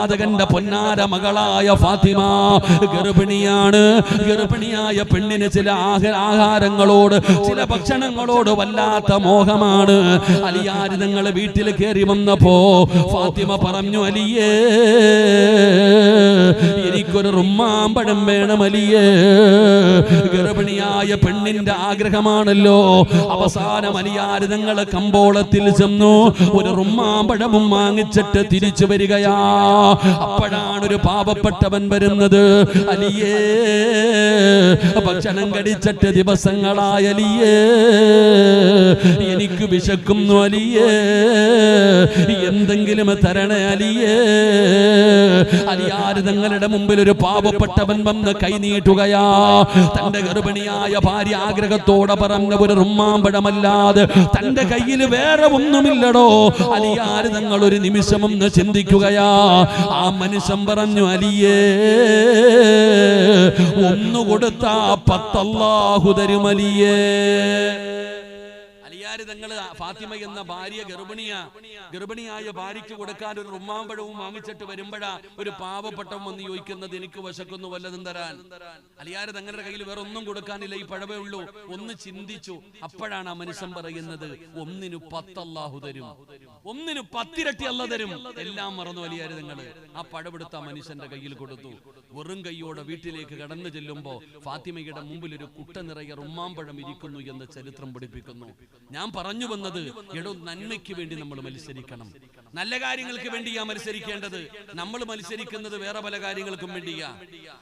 പ്രവാചകന്റെ പൊന്നാര മകളായ ഫാത്തിമ ഗർഭിണിയാണ്. ഗർഭിണിയായ പെണ്ണിന് ചില ആഹാരങ്ങളോട് ചില ഭക്ഷണങ്ങളോട് വല്ലാത്ത മോഹമാണ്. അലിയാരി നിങ്ങൾ വീട്ടിൽ കയറി വന്നപ്പോ ഫാത്തിമ പറഞ്ഞു അലിയേ എനിക്കൊരു റുമ്മാമ്പഴം വേണം അലിയേ. ഗർഭിണിയായ പെണ്ണിന്റെ ആഗ്രഹമാണല്ലോ. അവസാനം അലിയാരി നിങ്ങൾ കമ്പോളത്തിൽ ചെന്നു ഒരു റുമ്മാമ്പഴവും വാങ്ങിച്ചിട്ട് തിരിച്ചു വരികയാ. അപ്പോഴാണ് ഒരു പാപപ്പെട്ടവൻ വരുന്നത്. അലിയേ ഭക്ഷണം കടിച്ചിട്ട് ദിവസങ്ങളായ അലിയേ. എനിക്ക് വിശക്കുന്നു അലിയേ. എന്തെങ്കിലും തരണേ അലിയേ. അലിയാര് തങ്ങളുടെ മുമ്പിൽ ഒരു പാപപ്പെട്ടവൻ വന്ന് കൈനീട്ടുകയാ തന്റെ ഗർഭിണിയായ ഭാര്യ ആഗ്രഹത്തോടെ പറഞ്ഞ ഒരു റുമ്മാമ്പഴമല്ലാതെ തന്റെ കയ്യിൽ വേറെ ഒന്നുമില്ലടോ. അലിയാര് തങ്ങൾ ഒരു നിമിഷം ഒന്ന് ചിന്തിക്കുകയാ. ആ മനുഷ്യൻ പറഞ്ഞു അലിയേ ഒന്നു കൊടുത്താ പത്തല്ലാഹു തരുമലിയേ അലിയാര് ഫാത്തിമ എന്ന ഭാര്യ ഗർഭിണിയ ഗർഭിണിയായ ഭാര്യയ്ക്ക് കൊടുക്കാൻ ഒരു റുമ്മാമ്പഴവും വാങ്ങിച്ചിട്ട് വരുമ്പോഴാ ഒരു പാവപ്പെട്ടം വന്ന് ചോദിക്കുന്നത് എനിക്ക് വശക്കുന്നു വല്ലതും തരാൻ. അലിയാരെ തങ്ങളുടെ കയ്യിൽ വേറെ ഒന്നും കൊടുക്കാനില്ല. ഈ പഴവേ ഉള്ളൂ. ഒന്ന് ചിന്തിച്ചു. അപ്പോഴാണ് ആ മനുഷ്യൻ പറയുന്നത് ഒന്നിനു പത്തല്ലാഹു തരും. ഒന്നിനു പത്തിരട്ടി അല്ല തരും. എല്ലാം മറന്നു അലിയാര് തങ്ങൾ. ആ പഴവെടുത്ത മനുഷ്യന്റെ കയ്യിൽ കൊടുത്തു. വെറും കയ്യോടെ വീട്ടിലേക്ക് കടന്നു ചെല്ലുമ്പോ ഫാത്തിമയുടെ മുമ്പിൽ ഒരു കുട്ട നിറയെ റുമ്മാമ്പഴം ഇരിക്കുന്നു എന്ന് ചരിത്രം പഠിപ്പിക്കുന്നു ഞാൻ പറഞ്ഞു വന്നത് എടോ നന്മയ്ക്ക് വേണ്ടി നമ്മൾ മത്സരിക്കണം. നല്ല കാര്യങ്ങൾക്ക് വേണ്ടിയാ മത്സരിക്കേണ്ടത്. നമ്മൾ മത്സരിക്കുന്നത് വേറെ പല കാര്യങ്ങൾക്കും വേണ്ടിയാ.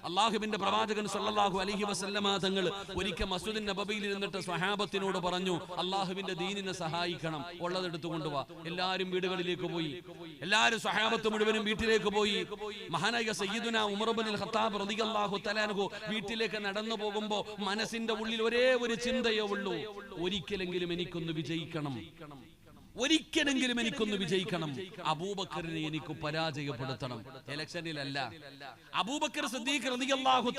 അള്ളാഹുബിന്റെ പ്രവാചകൻ സല്ലാഹു അലഹി വസല്ലമ തങ്ങൾ ഒരിക്കൽ മസൂദിൻ നബബിയിൽ ഇരുന്നിട്ട് സ്വഹാബത്തിനോട് പറഞ്ഞു അള്ളാഹുവിന്റെ ദീനിനെ സഹായിക്കണം. ഉള്ളതെടുത്തു കൊണ്ടുപോവാ എല്ലാരും വീടുകളിലേക്ക് പോയി. എല്ലാരും സ്വഹാബത്ത് മുഴുവനും വീട്ടിലേക്ക് പോയി. മഹാനായ സയ്യിദുന ഉമർബിൻ ഖത്താബ് റളിയല്ലാഹു തആലാഹു വീട്ടിലേക്ക് നടന്നു പോകുമ്പോ മനസ്സിന്റെ ഉള്ളിൽ ഒരേ ഒരു ചിന്തയേ ഉള്ളൂ. ഒരിക്കലെങ്കിലും എനിക്കൊന്ന് വിജയിക്കണം. ഒരിക്കലെങ്കിലും എനിക്കൊന്ന് വിജയിക്കണം. അബൂബക്കറിനെ എനിക്ക് പരാജയപ്പെടുത്തണം. ഇലക്ഷനിലല്ല. അബൂബക്കർ സിദ്ദീഖ് റളിയല്ലാഹു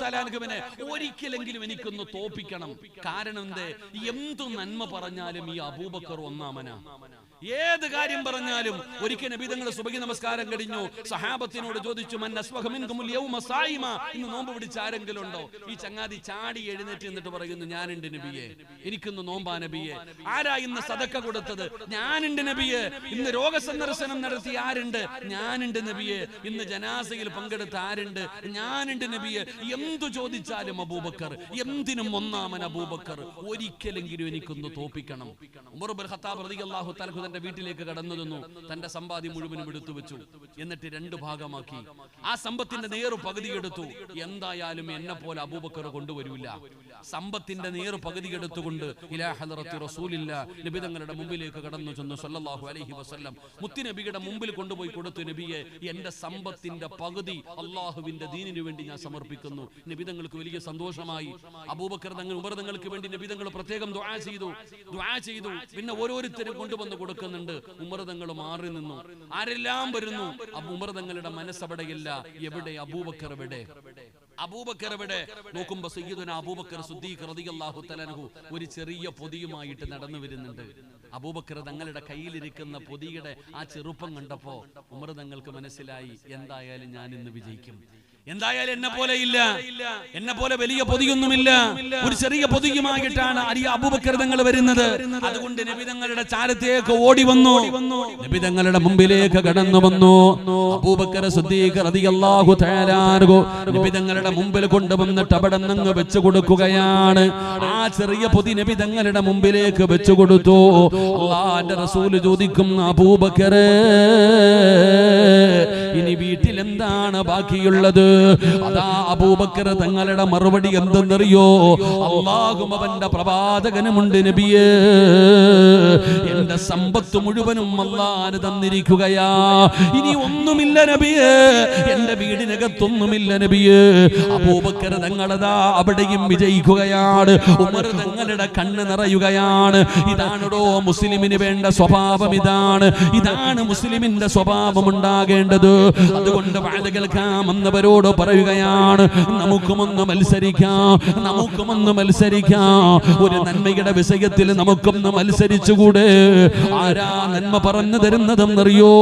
ഒരിക്കലെങ്കിലും എനിക്കൊന്ന് തോപ്പിക്കണം. കാരണം എന്ത്? എന്തു നന്മ പറഞ്ഞാലും ഈ അബൂബക്കർ ഒന്നാമനാ. ഏത് കാര്യം പറഞ്ഞാലും ഒരിക്കൽ നബിതങ്ങൾ സുബഹി നമസ്കാരം കഴിഞ്ഞു. സഹാബത്തിനോട് ചോദിച്ചു നോമ്പ് പിടിച്ച ആരെങ്കിലും ഉണ്ടോ? ഈ ചങ്ങാതി ചാടി എഴുന്നേറ്റ് എന്നിട്ട് പറയുന്നു ഞാനുണ്ട് നബിയെ എനിക്കൊന്ന് നോമ്പാ നബിയെ. ആരാ ഇന്ന് സതക്ക കൊടുത്തത്? ഞാനുണ്ട് നബിയെ ഇന്ന് രോഗസന്ദർശനം നടത്തി ആരുണ്ട്? ഞാനുണ്ട് നബിയെ ഇന്ന് ജനാസയിൽ പങ്കെടുത്ത ആരുണ്ട്? ഞാനുണ്ട് നബിയെ. എന്തു ചോദിച്ചാലും അബൂബക്കർ എന്തിനും ഒന്നാമൻ അബൂബക്കർ ഒരിക്കലെങ്കിലും എനിക്കൊന്ന് തോപ്പിക്കണം. ഉമർ ഖത്താബ് റളിയല്ലാഹു തആല തന്റെ വീട്ടിലേക്ക് കടന്നു തന്നു തന്റെ സമ്പാദ്യം മുഴുവനും എടുത്തു വെച്ചു എന്നിട്ട് രണ്ട് ഭാഗമാക്കി. ആ സമ്പത്തിന്റെ നേറു പകുതി എടുത്തു. എന്തായാലും എന്നെ പോലെ അബൂബക്കർ കൊണ്ടുവരില്ല. സമ്പത്തിന്റെ നേറു പകുതി എടുത്തുകൊണ്ട് ഇലാ ഹദറത്തി റസൂലില്ല നബി തങ്ങളുടെ മുമ്പിലേക്ക് കടന്നു ചെന്നു സല്ലാഹു അലഹി വസല്ലം. മുത്തി നബിയുടെ മുമ്പിൽ കൊണ്ടുപോയി കൊടുത്തു നബിയെ എന്റെ സമ്പത്തിന്റെ പകുതി അള്ളാഹുവിന്റെ ദീനിനു വേണ്ടി ഞാൻ സമർപ്പിക്കുന്നു. നബി തങ്ങൾക്ക് വലിയ സന്തോഷമായി. അബൂബക്കർ തങ്ങൾ ഉമർ തങ്ങൾക്ക് വേണ്ടി നബിതങ്ങൾ പ്രത്യേകം ദുആ ചെയ്തു. ദുആ ചെയ്തു. പിന്നെ ഓരോരുത്തരും കൊണ്ടുവന്ന് കൊടുക്കുന്നുണ്ട് ഉമർ മാറി നിന്നു. ആരെല്ലാം വരുന്നു? ഉമർ തങ്ങളുടെ മനസ്സവിടെയില്ല എവിടെ? അബൂബക്കർ എവിടെ? അബൂബക്കർ എവിടെ? നോക്കുമ്പോ സയ്യിദുന അബൂബക്കർ സുദ്ദീഖ് റളിയല്ലാഹു ഒരു ചെറിയ പൊതിയുമായിട്ട് നടന്നു വരുന്നുണ്ട്. അബൂബക്കർ തങ്ങളുടെ കയ്യിലിരിക്കുന്ന പൊതിയുടെ ആ ചെറുപ്പം കണ്ടപ്പോ ഉമർ തങ്ങൾക്ക് മനസ്സിലായി. എന്തായാലും ഞാൻ ഇന്ന് വിജയിക്കും. എന്തായാലും എന്നെ പോലെ ഇല്ല. എന്നെ പോലെ വലിയ പൊതിയൊന്നുമില്ല. ഒരു ചെറിയ പൊതിയുമായിട്ടാണ് അരിയ അബൂബക്കർ വരുന്നത്. അതുകൊണ്ട് നബിതങ്ങളുടെ ചാരത്തേക്ക് ഓടി വന്നു. നബിതങ്ങളുടെ മുമ്പിലേക്ക് കടന്നു വന്നു. അബൂബക്കർ നബിതങ്ങളുടെ മുമ്പിൽ കൊണ്ടുവന്നിട്ട് അവിടെ നിന്ന് വെച്ചു കൊടുക്കുകയാണ്. ആ ചെറിയ പൊതി നബിതങ്ങളുടെ മുമ്പിലേക്ക് വെച്ചു കൊടുത്തു. റസൂൽ ചോദിക്കും അബൂബക്കർ ഇനി വീട്ടിൽ എന്താണ് ബാക്കിയുള്ളത്? അതാ അബൂബക്കർ തങ്ങളുടെ മറുപടി എന്തെന്നറിയോ? അള്ളാഹും അവന്റെ പ്രവാചകനുമുണ്ട് നബിയേ. എന്റെ സമ്പത്ത് മുഴുവനും അള്ളാന് തന്നിരിക്കുകയാ. ഇനി ഒന്നുമില്ല നബിയേ. എന്റെ വീടിനകത്തൊന്നുമില്ല നബിയേ. അബൂബക്കർ തങ്ങളതാ അവിടെയും വിജയിക്കുകയാണ്. ഉമർ തങ്ങളുടെ കണ്ണ് നിറയുകയാണ്. ഇതാണോ മുസ്ലിമിന് വേണ്ട സ്വഭാവം ഇതാണ്. ഇതാണ് മുസ്ലിമിന്റെ സ്വഭാവം ഉണ്ടാകേണ്ടത്. അതുകൊണ്ട് വാഴ കേൾക്കാമെന്നവരോട് അവരോട് പറയുകയാണ് നമുക്കുമൊന്ന് മത്സരിക്കാം നമുക്കുമൊന്ന് മത്സരിക്കാം. ഒരു നന്മയുടെ വിഷയത്തിൽ നമുക്കൊന്ന് മത്സരിച്ചുകൂടെ? ആരാ നന്മ പറഞ്ഞു തരുന്നതെന്നറിയോ?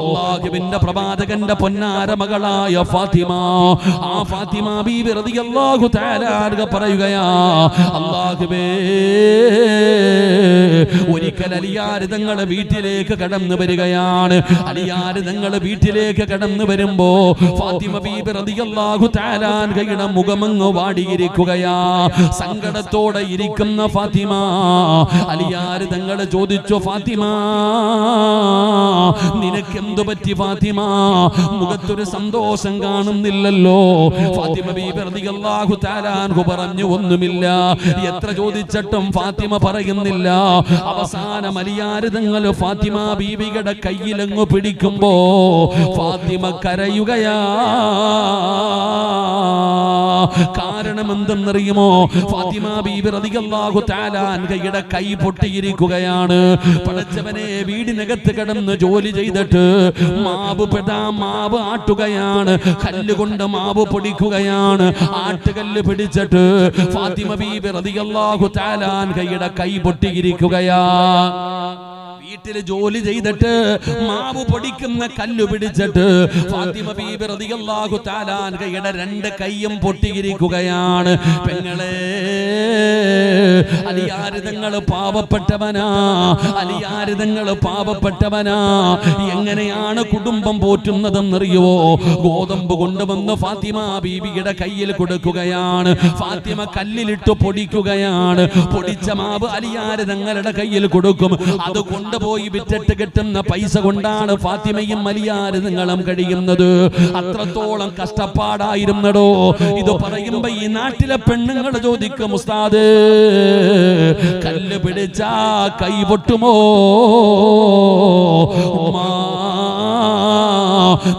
അള്ളാഹുവിന്റെ പ്രവാചകന്റെ പൊന്നാര മകളായ ഫാത്തിമ ആ ഫാത്തിമ ബീബി റളിയല്ലാഹു തആല പറയുകയാ അള്ളാഹുവേ ഒരിക്കൽ അലിയാര് തങ്ങളെ വീട്ടിലേക്ക് കടന്നു വരികയാണ്. അലിയാര് തങ്ങളെ വീട്ടിലേക്ക് കടന്നു വരുമ്പോ ഫാത്തിമ ബീബി റളിയല്ലാഹു തആല അൻഹയുടെ മുഖമങ്ങ് വാടിയിരിക്കുകയാ. സങ്കടത്തോടെ ഇരിക്കുന്ന ഫാത്തിമ അലിയാര് തങ്ങളെ ചോദിച്ചു ഫാത്തിമ നിനക്ക് എന്തു പറ്റി ഫാത്തിമ? മുഖത്തൊരു സന്തോഷം കാണുന്നില്ലല്ലോ. ഫാത്തിമ ബീബി റളിയല്ലാഹു തആല പറഞ്ഞു ഒന്നുമില്ല. എത്ര ചോദിച്ചിട്ടും ഫാത്തിമ പറയുന്നില്ല. അവസാനം അലിയാര് തങ്ങൾ ഫാത്തിമ ബീവിയുടെ കയ്യിലങ്ങ് പിടിക്കുമ്പോ ഫാത്തിമ കരയുകയാ കാരണം എന്തെന്നറിയുമോ ഫാത്തിമ ബീബി റളിയല്ലാഹു തആല അൻഹയുടെ കൈ പൊട്ടിയിരിക്കുകയാണ്. പടച്ചവനെ വീടിനകത്ത് കിടന്ന് ജോലി ചെയ്തിട്ട് മാവ് പെടാ മാവ് ആട്ടുകയാണ്. കല്ലുകൊണ്ട് മാവ് പൊടിക്കുകയാണ്. ആട്ടുകല്ല് പിടിച്ചിട്ട് ഫാത്തിമ ബീബി റളിയല്ലാഹു തആല അൻഹയുടെ കൈ പൊട്ടിയിരിക്കുകയാ. വീട്ടിൽ ജോലി ചെയ്തിട്ട് മാവ് പൊടിക്കുന്ന കല്ല് പിടിച്ചിട്ട് ഫാത്തിമ ബീബി റളിയല്ലാഹു തആല അൻഹയുടെ രണ്ട് കൈയും പൊട്ടിയിരിക്കുകയാണ്. പെങ്ങളെ അലിയാരിതങ്ങൾ പാവപ്പെട്ടവനാ അലിയാരിതങ്ങൾ പാവപ്പെട്ടവനാ. എങ്ങനെയാണ് കുടുംബം പോറ്റുന്നതെന്നറിയോ ഗോതമ്പ് കൊണ്ടുവന്ന് ഫാത്തിമ ബീബിയുടെ കയ്യിൽ കൊടുക്കുകയാണ്. ഫാത്തിമ കല്ലിലിട്ട് പൊടിക്കുകയാണ്. പൊടിച്ച മാവ് അലിയാരിതങ്ങളുടെ കയ്യിൽ കൊടുക്കും. കൊണ്ടുപോയി വിറ്റിട്ട് കിട്ടുന്ന പൈസ കൊണ്ടാണ് ഫാത്തിമയും മലിയാര് നിങ്ങളും കഴിയുന്നത്. അത്രത്തോളം കഷ്ടപ്പാടായിരുന്നടോ. ഇത് പറയുമ്പോ ഈ നാട്ടിലെ പെണ്ണുങ്ങൾ ചോദിക്കും ഉസ്താദ് കല്ല് പിടിച്ചാ കൈ പൊട്ടുമോ?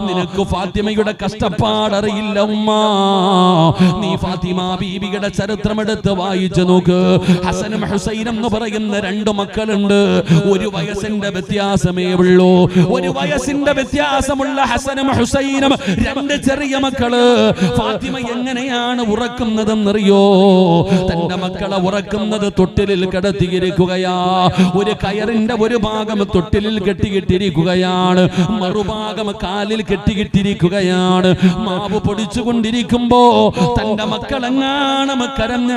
നിനക്ക് ഫാത്തിമയുടെ കഷ്ടപ്പാടറിയില്ല ഉമ്മ. നീ ഫാത്തിമ ബീബിയുടെ ചരിത്രം എടുത്ത് വായിച്ചു നോക്ക്. ഹസനും ഹുസൈനും എന്ന് പറയുന്ന രണ്ട് മക്കളുണ്ട്. ഒരു വയസ്സിന്റെ വ്യത്യാസമേ ഉള്ളൂ. ഒരു വയസ്സിന്റെ വ്യത്യാസമുള്ള ഹസനും ഹുസൈനും രണ്ട് ചെറിയ മക്കൾ. ഫാത്തിമ എങ്ങനെയാണ് ഉറക്കുന്നതെന്നറിയോ? തന്റെ മക്കളെ ഉറക്കുന്നത് തൊട്ടിലിൽ കിടത്തിയിരിക്കുകയാ. ഒരു കയറിന്റെ ഒരു ഭാഗം തൊട്ടിലിൽ കെട്ടിയിട്ടിരിക്കുകയാണ്. മറുഭാഗം കാലിൽ കെട്ടിക്കിട്ടിരിക്കുകയാണ്. മാവ് പൊടിച്ചുകൊണ്ടിരിക്കുമ്പോ തന്റെ മക്കളെങ്ങാണം കരഞ്ഞ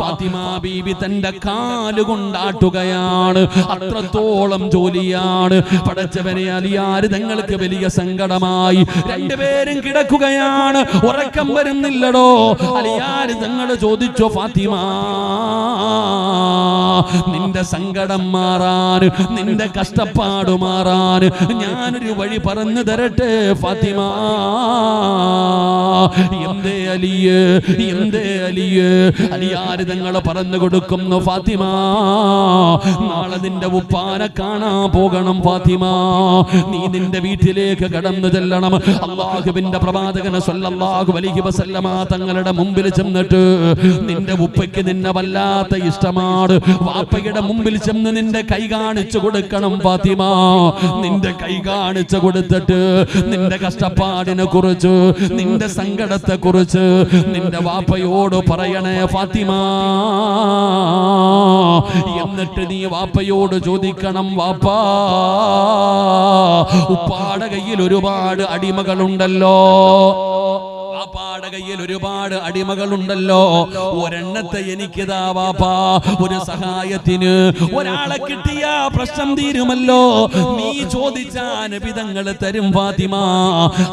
ഫാത്തിമ ബീബി തന്റെ കാലുകൊണ്ടാട്ടുകയാണ് അത്രത്തോളം ജോലിയാണ്. പടച്ചവനെ അലിയാര് തങ്ങൾക്ക് വലിയ സങ്കടമായി. രണ്ടുപേരും കിടക്കുകയാണ്. ഉറക്കം വരുന്നില്ലടോ. അലിയാര് തങ്ങൾ ചോദിച്ചോ ഫാത്തിമ നിന്റെ സങ്കടം മാറാൻ നിന്റെ കഷ്ടപ്പാട് മാറാൻ ഞാനൊരു വഴി പറഞ്ഞു തരട്ടെ ഫാത്തിമ. എന്തേ അലിയേ എന്തേ അലിയേ? അലിയാര് തങ്ങളെ പറഞ്ഞു കൊടുക്കുന്നു ഫാത്തിമ. നാളെ നിന്റെ ഉപ്പാനെ കാണാൻ പോകണം ഫാത്തിമ. നീ നിന്റെ വീട്ടിലേക്ക് കടന്നു ചെല്ലണം. അള്ളാഹുബിന്റെ പ്രവാചകനെ സ്വല്ലാഹു അലൈഹി വസല്ലമ തങ്ങളുടെ മുമ്പിൽ ചെന്നിട്ട് നിന്റെ ഉപ്പയ്ക്ക് നിന്നെ വല്ലാത്ത ഇഷ്ടമാണ്. വാപ്പയുടെ മുമ്പിൽ ചെന്ന് നിന്റെ കൈ കാണിച്ചു കൊടുക്കണം ഫാത്തിമ. നിന്റെ കൈ കാണിച്ചു കൊടുത്തിട്ട് നിന്റെ കഷ്ടപ്പാടിനെ കുറിച്ച് നിന്റെ സങ്കടത്തെ കുറിച്ച് നിന്റെ വാപ്പയോട് പറയണേ ഫാത്തിമ. എന്നിട്ട് നീ വാപ്പയോട് ചോദിക്കണം വാപ്പാ ഉപ്പാടെ കയ്യിൽ ഒരുപാട് അടിമകളുണ്ടല്ലോ. കയ്യിൽ ഒരുപാട് അടിമകളുണ്ടല്ലോ. ഒരെണ്ണത്തെ എനിക്കിതാ വാപ്പാ ഒരു സഹായത്തിന് ഒരാളെ കിട്ടിയ പ്രശ്നം തീരുമല്ലോ. നീ ചോദിച്ചാൽ വിധങ്ങൾ തരും ഫാത്തിമ.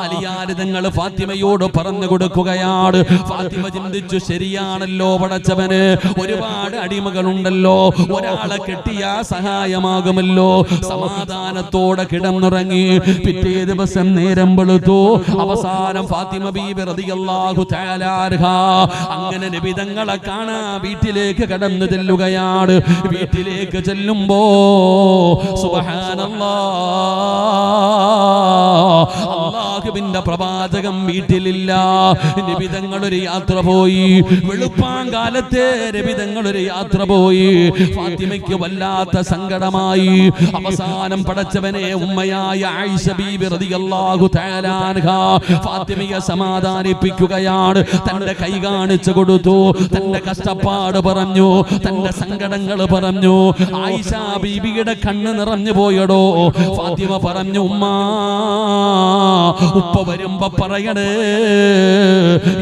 അലിയാരിതങ്ങൾ ഫാത്തിമയോട് പറഞ്ഞു കൊടുക്കുകയാണ്. ഫാത്തിമ ചിന്തിച്ചു ശരിയാണല്ലോ പടച്ചവന്. ഒരുപാട് അടിമകളുണ്ടല്ലോ. ഒരാളെ കിട്ടിയ സഹായമാകുമല്ലോ. സമാധാനത്തോടെ കിടന്നുറങ്ങി പിറ്റേ ദിവസം നേരം വെളുത്തു. അവസാനം ഫാത്തിമ ബീബി റളിയല്ലാഹു തആല അൻഹ അങ്ങനെ നബിതങ്ങളെ കാണാ വീട്ടിലേക്ക് കടന്നു ചെല്ലുകയാണ്. വീട്ടിലേക്ക് ചെല്ലുമ്പോ സുബ്ഹാനല്ലാഹ് അള്ളാഹുവിന്റെ പ്രവാചകം വീട്ടിലില്ല. നിബിതങ്ങൾ ഒരു യാത്ര പോയി. വെളുപ്പാങ്കാലത്തെ രബിതങ്ങൾ ഒരു യാത്ര പോയി. ഫാത്തിമയ്ക്ക് വല്ലാത്ത സങ്കടമായി. അവസാനം പടച്ചവനെ ഉമ്മയായ ആയിഷ ബീബി റളിയല്ലാഹു തആല ഫാത്തിമയെ സമാധാനിപ്പിക്കുകയാണ്. തന്റെ കൈ കാണിച്ചു കൊടുത്തു. തന്റെ കഷ്ടപ്പാട് പറഞ്ഞു. തന്റെ സങ്കടങ്ങൾ പറഞ്ഞു. ആയിഷ ബീബിയുടെ കണ്ണ് നിറഞ്ഞു പോയടോ. ഫാത്തിമ പറഞ്ഞു ഉമ്മ ഉപ്പ വരുമ്പോ പറയണേ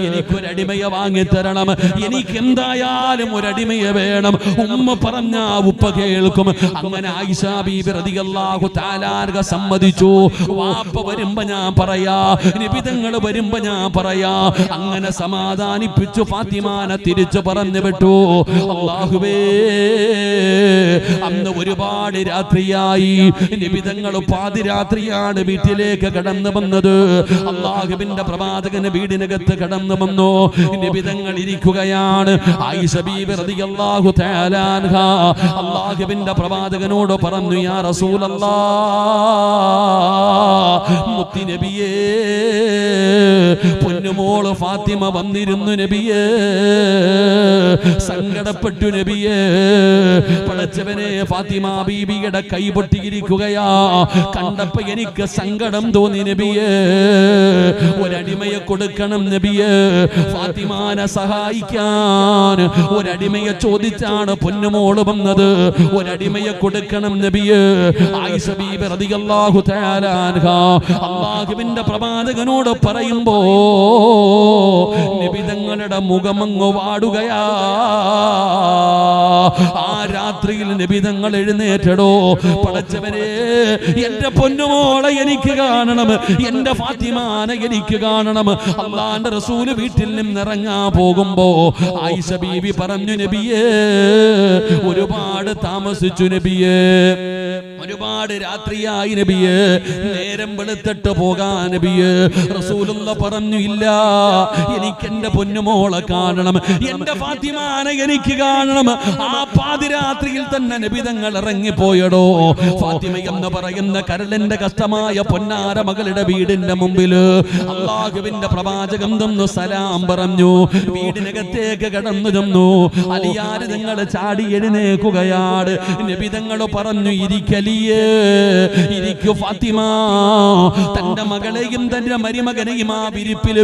എനിക്കൊരടിമയെ വാങ്ങിത്തരണം. എനിക്ക് എന്തായാലും ഒരടിമയെ വേണം. ഉമ്മ പറഞ്ഞ ഉപ്പ കേൾക്കും. അങ്ങനെ ആയിഷ ബീബി റളിയല്ലാഹു താലാർഗ സമ്മതിച്ചു. വാപ്പ വരുമ്പോ ഞാൻ പറയാ നിബിതങ്ങൾ വരുമ്പോ ഞാൻ പറയാ അങ്ങനെ സമാധാനിപ്പിച്ചു. ഫാത്തിമാനെ തിരിച്ചു പറഞ്ഞു വിട്ടു. അള്ളാഹുവേ അന്ന് ഒരുപാട് രാത്രിയായി. നിബിതങ്ങൾ പാതിരാത്രിയാണ് വീട്ടിലേക്ക് കടന്നു വന്നത്. അള്ളാഹുവിന്റെ പ്രവാചകന് വീടിനകത്ത് കടന്നു വന്നു. നിബിതങ്ങൾ ഇരിക്കുകയാണ്. അള്ളാഹുവിന്റെ പ്രവാചകനോട് പറഞ്ഞു യാ റസൂലല്ലാ മുത്തി നബിയേ പൊന്നുമോൾ ഫാത്തിമ വന്നിരുന്നു നബിയേ. സങ്കടപ്പെട്ടു നബിയേ. പടച്ചവനെ ഫാത്തിമ ബീബിയുടെ കൈ പൊട്ടിയിരിക്കുകയാ. കണ്ടപ്പോ എനിക്ക് സങ്കടം തോന്നി നബിയേ. ഒരടിമയെ കൊടുക്കണം നബിയേ. ഫാത്തിമാനെ സഹായിക്കാൻ ഒരടിമയെ ചോദിച്ചാണ് പൊന്നുമോൾ വന്നത്. ഒരടിമയെ കൊടുക്കണം നബിയേ. ആയിഷ ബീബി റളിയല്ലാഹു തആല അൻഹാ. അള്ളാഹുവിന്റെ പ്രവാചകനോട് പറയുമ്പോ നിബിതങ്ങളുടെ മുഖമങ്ങ് വാടുകയാ. ആ രാത്രിയിൽ നിബിതങ്ങൾ എഴുന്നേറ്റടോ. പടച്ചവരെ എന്റെ പൊന്നുമോളെ എനിക്ക് കാണണം. എന്റെ ഫാത്തിമാനെ എനിക്ക് കാണണം. അള്ളാന്റെ റസൂൽ വീട്ടിൽ നിന്ന് ഇറങ്ങാ പോകുമ്പോ ആയിഷ ബീവി പറഞ്ഞു നബിയേ ഒരുപാട് താമസിച്ചു നബിയേ. ഒരുപാട് രാത്രിയായി നബിയേ. നേരം വെളുത്തിട്ട് പോകാൻ നബിയേ. റസൂലുള്ള പറഞ്ഞു ഇല്ല. എനിക്ക് എന്റെ പൊന്നുമോളെ കാണണം. എന്റെ ഫാത്തിമാനെ എനിക്ക് കാണണം. ആ പാതിരാത്രിയിൽ തന്നെ നബിതങ്ങൾ ഇറങ്ങിപ്പോയടോ. ഫാത്തിമ എന്ന് പറയുന്ന കരളിന്റെ കഷ്ടമായ പൊന്നാര മകളുടെ വീടിന്റെ മുമ്പിൽ അള്ളാഹുവിന്റെ പ്രവാചകം തന്നു സലാം പറഞ്ഞു. വീടിനകത്തേക്ക് കടന്നു ചെന്നു. അലിയാര് നിങ്ങൾ ചാടി എഴുന്നേക്കുകയാണ് നബിതങ്ങൾ പറഞ്ഞു ഇരിക്കലിയേ. ഇരിക്കു ഫാത്തിമ. തന്റെ മകളെയും തന്റെ മരുമകനെയും ആ വിരിപ്പിൽ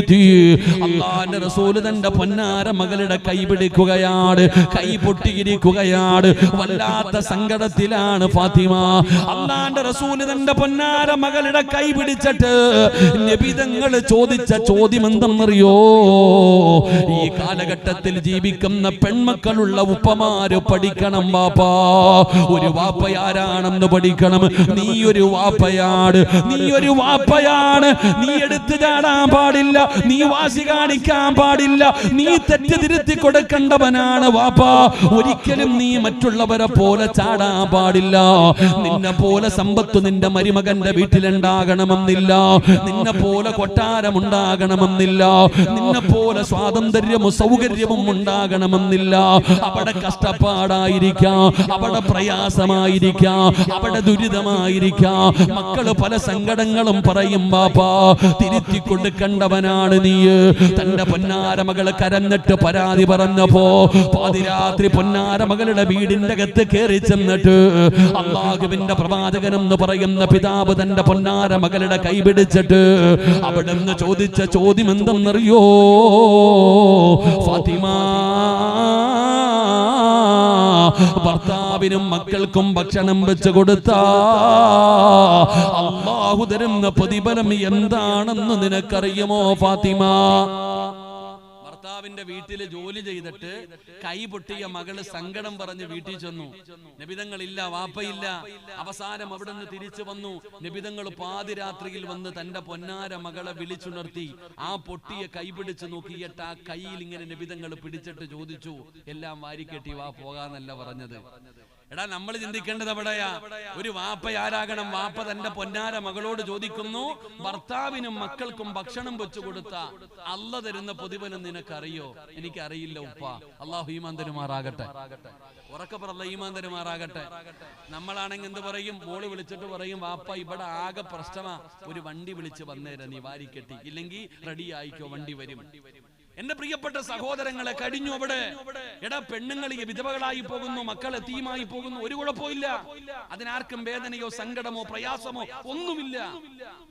പിടിച്ചിരുത്തി അള്ളാന്റെ റസൂൽ തന്റെ പൊന്നാര മകളുടെ കൈ പിടിക്കുകയാണ്. കൈ പൊട്ടിയിരിക്കുകയാണ്. വല്ലാത്ത സങ്കടത്തിലാണ് ഫാത്തിമ. അള്ളാന്റെ റസൂൽ തന്റെ പൊന്നാര മകളുടെ കൈ പിടിച്ചിട്ട് നബിതങ്ങൾ ചോദിച്ച ചോദ്യം എന്തെന്നറിയോ ഈ കാലഘട്ടത്തിൽ ജീവിക്കുന്ന പെൺമക്കളുള്ള ഉപ്പമാര് പഠിക്കണം വാപ്പാ ഒരു വാപ്പയാരാണെന്ന് പഠിക്കണം. നീ ഒരു വാപ്പയാണ്. നീ ഒരു വാപ്പയാണ്. നീ എടുത്തു ചാടാൻ പാടില്ല. നീ വാശി കാണിക്കാൻ പാടില്ല. നീ തെറ്റ് തിരുത്തി കൊടുക്കേണ്ടവനാണ് വാപ്പാ. ഒരിക്കലും നീ മറ്റുള്ളവരെ പോലെ ചാടാൻ പാടില്ല. നിന്നെ പോലെ സമ്പത്ത് നിന്റെ മരുമകന്റെ വീട്ടിലുണ്ടാകണമെന്നില്ല. നിന്നെ പോലെ കൊട്ടാരം ഉണ്ടാകണമെന്നില്ല നിന്നെ പോലെ സ്വാതന്ത്ര്യവും സൗകര്യവും ഉണ്ടാകണമെന്നില്ല. അവിടെ കഷ്ടപ്പാടായിരിക്കാം. അവിടെ പ്രയാസമായിരിക്കാം. അവിടെ ദുരിതമായിരിക്കാം. മക്കൾ പല സങ്കടങ്ങളും പറയും ബാപ്പാ തിരുത്തി കൊടുക്കേണ്ടവനാണ് നീ. തന്റെ പൊന്നാര കരന്നിട്ട് പരാതി പറഞ്ഞപ്പോ പാതിരാത്രി പൊന്നാരമകളുടെ വീടിന്റെ അകത്ത് കയറി ചെന്നിട്ട് അള്ളാഹുവിന്റെ പ്രവാചകൻ എന്ന് പറയുന്ന പിതാവ് തന്റെ പൊന്നാരമകളുടെ മകളുടെ കൈ പിടിച്ചിട്ട് അവിടെ നിന്ന് ചോദിച്ച ചോദ്യം എന്തെന്നറിയോ? ഫാത്തിമ. ഭർത്താവിനും മക്കൾക്കും ഭക്ഷണം വെച്ച് കൊടുത്ത. അള്ളാഹു തരുന്ന പ്രതിഫലം എന്താണെന്ന് നിനക്കറിയുമോ ഫാത്തിമ? ഭർത്താവിന്റെ വീട്ടിൽ ജോലി ചെയ്തിട്ട് കൈ പൊട്ടിയ മകൾ സങ്കടം പറഞ്ഞ് വീട്ടിൽ ചെന്നു. നബിതങ്ങളില്ല വാപ്പയില്ല. അവസാനം അവിടെ നിന്ന് തിരിച്ചു വന്നു. നബിതങ്ങൾ പാതിരാത്രിയിൽ വന്ന് തന്റെ പൊന്നാര മകളെ വിളിച്ചുണർത്തി. ആ പൊട്ടിയ കൈ പിടിച്ചു നോക്കിയിട്ട് ആ കയ്യിൽ ഇങ്ങനെ നബിതങ്ങൾ പിടിച്ചിട്ട് ചോദിച്ചു എല്ലാം വാരിക്കെട്ടി വാ പോകാന്നല്ല പറഞ്ഞത്. എടാ നമ്മൾ ചിന്തിക്കേണ്ടത് എവിടെയാ? ഒരു വാപ്പയാരാകണം വാപ്പ തന്റെ പൊന്നാര മകളോട് ചോദിക്കുന്നു ഭർത്താവിനും മക്കൾക്കും ഭക്ഷണം വെച്ചു കൊടുത്ത അല്ല തരുന്ന പൊതുവനം നിനക്കറിയോ? എനിക്കറിയില്ല ഉപ്പ. അള്ളാഹു ഈമാൻ തരുമാറാകട്ടെ. ഉറക്കപ്പുറല്ല ഈമാൻ തരുമാറാകട്ടെ. നമ്മളാണെങ്കിൽ എന്ത് പറയും? മോൾ വിളിച്ചിട്ട് പറയും വാപ്പ ഇവിടെ ആകെ പ്രശ്നമാ. ഒരു വണ്ടി വിളിച്ച് വന്നേരാ നീ വാരിക്കെട്ടി. ഇല്ലെങ്കിൽ റെഡി ആയിക്കോ വണ്ടി വരും. എന്റെ പ്രിയപ്പെട്ട സഹോദരങ്ങളെ കഴിഞ്ഞു അവിടെ. എടാ പെണ്ണുങ്ങൾ വിധവകളായി പോകുന്നു മക്കളെ തീമായി പോകുന്നു ഒരു കുഴപ്പമില്ല അതിനാർക്കും വേദനയോ സങ്കടമോ പ്രയാസമോ ഒന്നുമില്ല.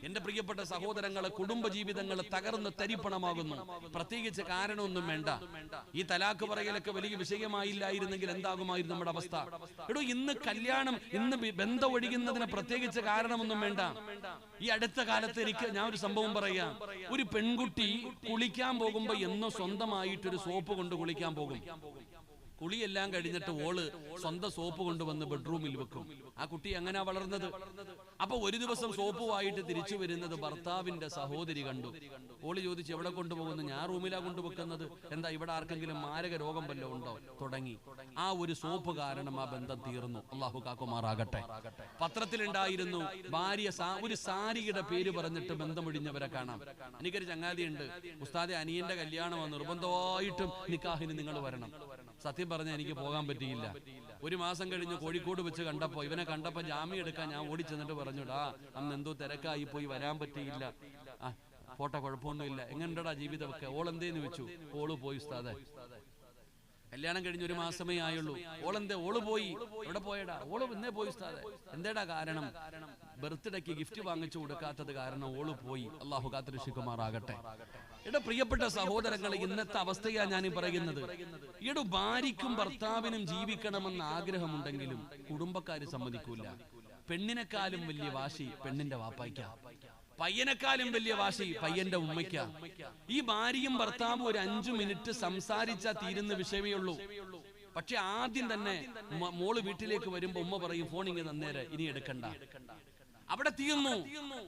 എന്റെ പ്രിയപ്പെട്ട സഹോദരങ്ങളെ കുടുംബ ജീവിതങ്ങൾ തകർന്ന് തരിപ്പണമാകുന്നു. പ്രത്യേകിച്ച് കാരണമൊന്നും വേണ്ട. ഈ തലാക്ക് പറയലൊക്കെ വലിയ വിഷയമായില്ലായിരുന്നെങ്കിൽ എന്താകുമായിരുന്നു നമ്മുടെ അവസ്ഥ? എടോ ഇന്ന് കല്യാണം ഇന്ന് ബന്ധം ഒഴിയുന്നതിന് പ്രത്യേകിച്ച് കാരണമൊന്നും വേണ്ട. ഈ അടുത്ത കാലത്ത് എനിക്ക് ഞാൻ ഒരു സംഭവം പറയാം. ഒരു പെൺകുട്ടി കുളിക്കാൻ പോകുമ്പോ എന്നോ സ്വന്തമായിട്ടൊരു സോപ്പ് കൊണ്ട് കുളിക്കാൻ പോകും. കുളിയെല്ലാം കഴിഞ്ഞിട്ട് ഓൾ സ്വന്തം സോപ്പ് കൊണ്ടുവന്ന് ബെഡ്റൂമിൽ വെക്കും. ആ കുട്ടി എങ്ങനെയാ വളർന്നത്? അപ്പൊ ഒരു ദിവസം സോപ്പുമായിട്ട് തിരിച്ചു വരുന്നത് ഭർത്താവിന്റെ സഹോദരി കണ്ടു. ഓൾ ചോദിച്ചു എവിടെ കൊണ്ടുപോകുന്നു? ഞാൻ റൂമിലാ കൊണ്ടുവെക്കുന്നത്? എന്താ ഇവിടെ ആർക്കെങ്കിലും മാരക രോഗം വല്ലതും ഉണ്ടോ? തുടങ്ങി. ആ ഒരു സോപ്പ് കാരണം ആ ബന്ധം തീർന്നു. അള്ളാഹു കാക്കുമാറാകട്ടെ. പത്രത്തിലുണ്ടായിരുന്നു ഭാര്യ ഒരു സാരിയുടെ പേര് പറഞ്ഞിട്ട് ബന്ധമൊഴിഞ്ഞവരെ കാണാം. എനിക്കൊരു ചങ്ങാതിയുണ്ട്. ഉസ്താദെ അനിയന്റെ കല്യാണമാണ് നിർബന്ധമായിട്ടും നിക്കാഹിന് നിങ്ങൾ വരണം. സത്യം പറഞ്ഞാൽ എനിക്ക് പോകാൻ പറ്റിയില്ല. ഒരു മാസം കഴിഞ്ഞ് കോഴിക്കോട് വെച്ച് കണ്ടപ്പോ ഇവനെ കണ്ടപ്പോ ജാമ്യം എടുക്കാൻ ഞാൻ ഓടി ചെന്നിട്ട് പറഞ്ഞുടാ അന്ന് എന്തോ തിരക്കായി പോയി വരാൻ പറ്റിയില്ല. ആ പോട്ടെ കുഴപ്പമൊന്നുമില്ല. എങ്ങനെയുണ്ടടാ ജീവിതമൊക്കെ? ഓൾ എന്തേന്ന് വെച്ചു? ഓൾ പോയി ഉസ്താദെ. കല്യാണം കഴിഞ്ഞ ഒരു മാസമേ ആയുള്ളൂ. ഓളെന്തേ ഓൾ പോയി. എവിടെ പോയടാ? ഓൾ ഇന്നേ പോയി ഉസ്താദെ. എന്തേടാ കാരണം? ബർത്ത്ഡേക്ക് ഗിഫ്റ്റ് വാങ്ങിച്ചു കൊടുക്കാത്തത് കാരണം ഓൾ പോയി. അള്ളാഹു കാത്തിരക്ഷിക്കുമാറാകട്ടെ. എടാ പ്രിയപ്പെട്ട സഹോദരങ്ങളെ ഇന്നത്തെ അവസ്ഥയാ ഞാൻ പറയുന്നത്. ഈയുടെ ഭാര്യയ്ക്കും ഭർത്താവിനും ജീവിക്കണമെന്ന് ആഗ്രഹമുണ്ടെങ്കിലും കുടുംബക്കാര് സമ്മതിക്കൂല. പെണ്ണിനെക്കാളും വലിയ വാശി പെണ്ണിന്റെ വാപ്പായ്ക്ക. പയ്യനെക്കാളും വലിയ വാശി പയ്യന്റെ ഉമ്മയ്ക്ക. ഈ ഭാര്യയും ഭർത്താവും ഒരു അഞ്ചു മിനിറ്റ് സംസാരിച്ചാ തീരുന്ന വിഷയമേ ഉള്ളൂ. പക്ഷെ ആദ്യം തന്നെ മോൾ വീട്ടിലേക്ക് വരുമ്പോ ഉമ്മ പറയും ഫോൺ ഇങ്ങനെ തന്നേരെ ഇനി എടുക്കണ്ട. അവിടെ തീർന്നു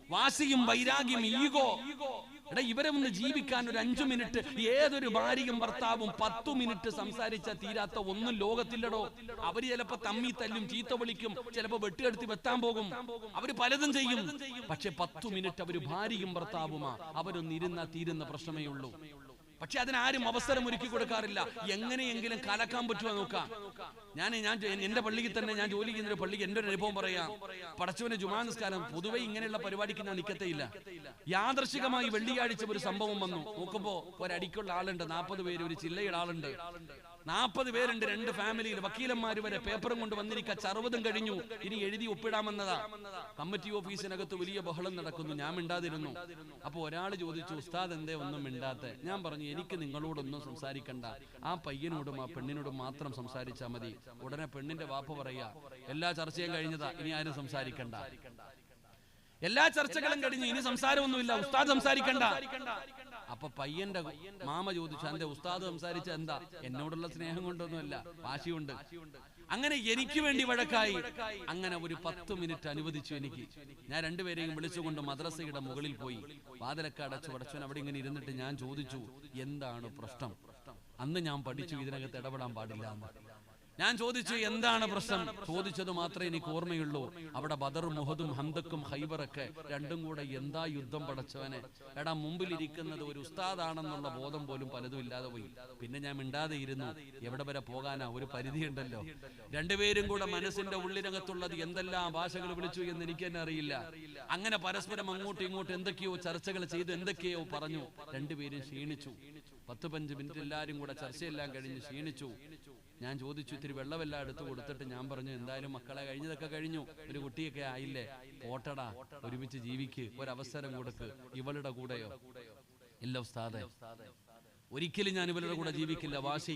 വാശിയും വൈരാഗ്യം ഈഗോ. എടാ ഇവരെ ഒന്ന് ജീവിക്കാൻ ഒരു അഞ്ചു മിനിറ്റ് ഏതൊരു ഭാര്യയും ഭർത്താവും പത്തു മിനിറ്റ് സംസാരിച്ച തീരാത്ത ഒന്നും ലോകത്തില്ലടോ. അവർ ചിലപ്പോ തമ്മി തല്ലും ചീത്ത വിളിക്കും ചിലപ്പോ വെട്ടിയെടുത്ത് വെത്താൻ പോകും. അവർ പലതും ചെയ്യും. പക്ഷെ പത്തു മിനിറ്റ് അവർ ഭാര്യയും ഭർത്താവുമാ. അവരൊന്നിരുന്നാ തീരുന്ന പ്രശ്നമേ ഉള്ളൂ. പക്ഷെ അതിനാരും അവസരം ഒരുക്കി കൊടുക്കാറില്ല. എങ്ങനെയെങ്കിലും കലക്കാൻ പറ്റുമോ നോക്കാം. ഞാൻ ഞാൻ എന്റെ പള്ളിക്ക് തന്നെ ഞാൻ ജോലി ചെയ്യുന്ന പള്ളിക്ക് എന്റെ ഒരു അനുഭവം പറയാം. പടച്ചവന് ജുമാ നിസ്കാരം പൊതുവെ ഇങ്ങനെയുള്ള പരിപാടിക്ക് ഞാൻ നിൽക്കത്തേയില്ല യാദർശികമായി വെള്ളിയാഴ്ച ഒരു സംഭവം വന്നു. നോക്കുമ്പോ ഒരടിക്കുള്ള ആളുണ്ട് നാൽപ്പത് പേര് ഒരു ചില്ലയുടെ ആളുണ്ട്. നാൽപ്പത് പേരുണ്ട് രണ്ട് ഫാമിലിയിൽ. വക്കീലന്മാർ വരെ പേപ്പറും കൊണ്ട് വന്നിരിക്ക ചറുപതും കഴിഞ്ഞു. ഇനി എഴുതി ഒപ്പിടാമെന്നതാ. കമ്മിറ്റി ഓഫീസിനകത്ത് വലിയ ബഹളം നടക്കുന്നു. ഞാൻ മിണ്ടാതിരുന്നു. അപ്പൊ ഒരാൾ ചോദിച്ചു ഉസ്താദ് എന്തേ ഒന്നും മിണ്ടാത്ത? ഞാൻ പറഞ്ഞു എനിക്ക് നിങ്ങളോടൊന്നും സംസാരിക്കണ്ട. ആ പയ്യനോടും ആ പെണ്ണിനോടും മാത്രം സംസാരിച്ചാൽ മതി. ഉടനെ പെണ്ണിന്റെ വാപ്പ പറയാ എല്ലാ ചർച്ചയും കഴിഞ്ഞതാ. ഇനി ആരും സംസാരിക്കണ്ട. എല്ലാ ചർച്ചകളും കഴിഞ്ഞു. ഇനി സംസാരമൊന്നുമില്ല. ഉസ്താദ് സംസാരിക്കണ്ട. അപ്പൊ പയ്യന്റെ മാമ ചോദിച്ചു എന്റെ ഉസ്താദ് സംസാരിച്ച എന്താ? എന്നോടുള്ള സ്നേഹം കൊണ്ടൊന്നുമല്ല വാശിയുണ്ട്. അങ്ങനെ എനിക്ക് വേണ്ടി വഴക്കായി. അങ്ങനെ ഒരു പത്ത് മിനിറ്റ് അനുവദിച്ചു എനിക്ക്. ഞാൻ രണ്ടുപേരെയും വിളിച്ചുകൊണ്ട് മദ്രസയുടെ മുകളിൽ പോയി. വാതിലൊക്കെ അടച്ചു അവിടെ ഇങ്ങനെ ഇരുന്നിട്ട് ഞാൻ ചോദിച്ചു എന്താണ് പ്രശ്നം? അന്ന് ഞാൻ പഠിച്ചു ഇതിനകത്ത് ഇടപെടാൻ പാടില്ല എന്ന്. ഞാൻ ചോദിച്ചു എന്താണ് പ്രശ്നം? ചോദിച്ചത് മാത്രമേ എനിക്ക് ഓർമ്മയുള്ളൂ. അവിടെ ബദറും മുഹദും ഹന്തക്കും ഹൈബറൊക്കെ രണ്ടും കൂടെ എന്താ യുദ്ധം പടച്ചവനെ? എടാ മുമ്പിലിരിക്കുന്നത് ഒരു ഉസ്താദാണെന്നുള്ള ബോധം പോലും പലതും ഇല്ലാതെ പോയി. പിന്നെ ഞാൻ മിണ്ടാതെ ഇരുന്നു. എവിടെ വരെ പോകാനാ ഒരു പരിധിയുണ്ടല്ലോ രണ്ടുപേരും കൂടെ മനസ്സിന്റെ ഉള്ളിനകത്തുള്ളത് എന്തെല്ലാം ഭാഷകൾ വിളിച്ചു എന്ന് എനിക്ക് തന്നെ അറിയില്ല അങ്ങനെ പരസ്പരം അങ്ങോട്ടും ഇങ്ങോട്ടും എന്തൊക്കെയോ ചർച്ചകൾ ചെയ്തു എന്തൊക്കെയോ പറഞ്ഞു. രണ്ടുപേരും ക്ഷീണിച്ചു. പത്ത് പഞ്ച് മിനിറ്റ് എല്ലാരും കൂടെ ചർച്ചയെല്ലാം കഴിഞ്ഞ് ക്ഷീണിച്ചു ഞാൻ ചോദിച്ചു ഇത്തിരി വെള്ളമെല്ലാം എടുത്തു കൊടുത്തിട്ട് ഞാൻ പറഞ്ഞു എന്തായാലും മക്കളെ കഴിഞ്ഞതൊക്കെ കഴിഞ്ഞു. ഒരു കുട്ടിയൊക്കെ ആയില്ലേ? ഓട്ടടാ ഒരുമിച്ച് ജീവിക്ക് ഒരവസരം കൊടുക്ക് ഇവളുടെ കൂടെയോ? ഇല്ല ഉസ്താദെ ഒരിക്കലും ഞാൻ ഇവരുടെ കൂടെ ജീവിക്കില്ല വാശി.